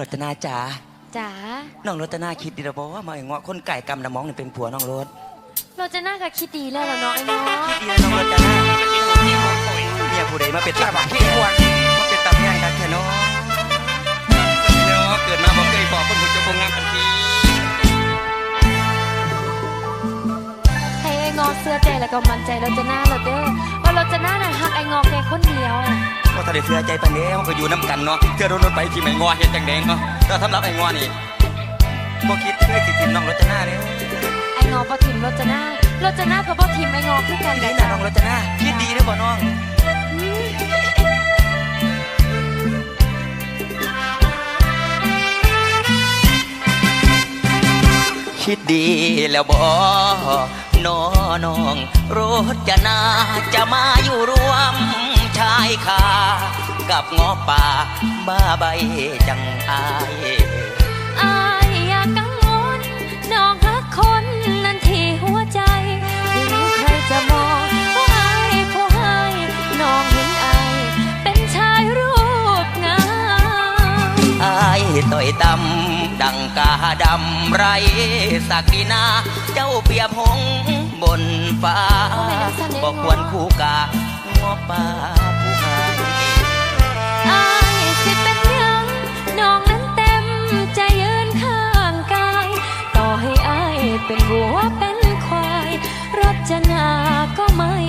รจนาจ๋าจ๋าน้องรจนาคิดดีหรือเปล่าว่ามาไอ้เงาะคนไก่กำน้ำมองนี่เป็นผัวน้องรถเราจะน่ากับคิดดีแล้วล่ะเนาะไอ้เนาะคิดดีแล้วน้องรจนาเมียผู้ใดมาเป็นตาบักที่ควรมาเป็นตาเมียงกันแค่น้องเนาะเกิดมาบ่เคยบอกคนหุ่นจะบงงามกันทีให้ไอ้งอเสื้อใจแล้วก็มันใจเราจะน่าเราเด้อว่าเราจะน่าน่ะฮักไอ้งอแค่คนเดียวก็ ถ้าได้เสื้อใจปันเด้มันก็อยู่น้ำกันเนาะเสื้อโดนรถไปที่ไม่งอเฮ็ดจังแดงเนาะแต่สำหรับไอ้งอนี่บ่คิดเคยสิทิมน้องรจนาเด้ไอ้งอบ่ทิมเราจะน่าเราจะน่ากับบ่ทิมไอ้งอคือกันดีแหละนะจ้ะน้องรจนาคิดดีเด้อบ่น้องคิดดีแล้วบ่น้อน้องรถจะนาจะมาอยู่รวม ชายคากับงอป่าบ้าใบจังอายอายอย่ากังวลน้องฮักคนนั้นที่หัวใจถึงใครจะมองว่าอายผู้ให้น้องเห็นอายเป็นชายรูปงามอายต่อยดำดังกาดำไรสักดีนาเจ้าเปรียบหงส์บนฟ้าบอกควรคู่กางอป่า เป็นวัวเป็นควายรจะนาก็ไม่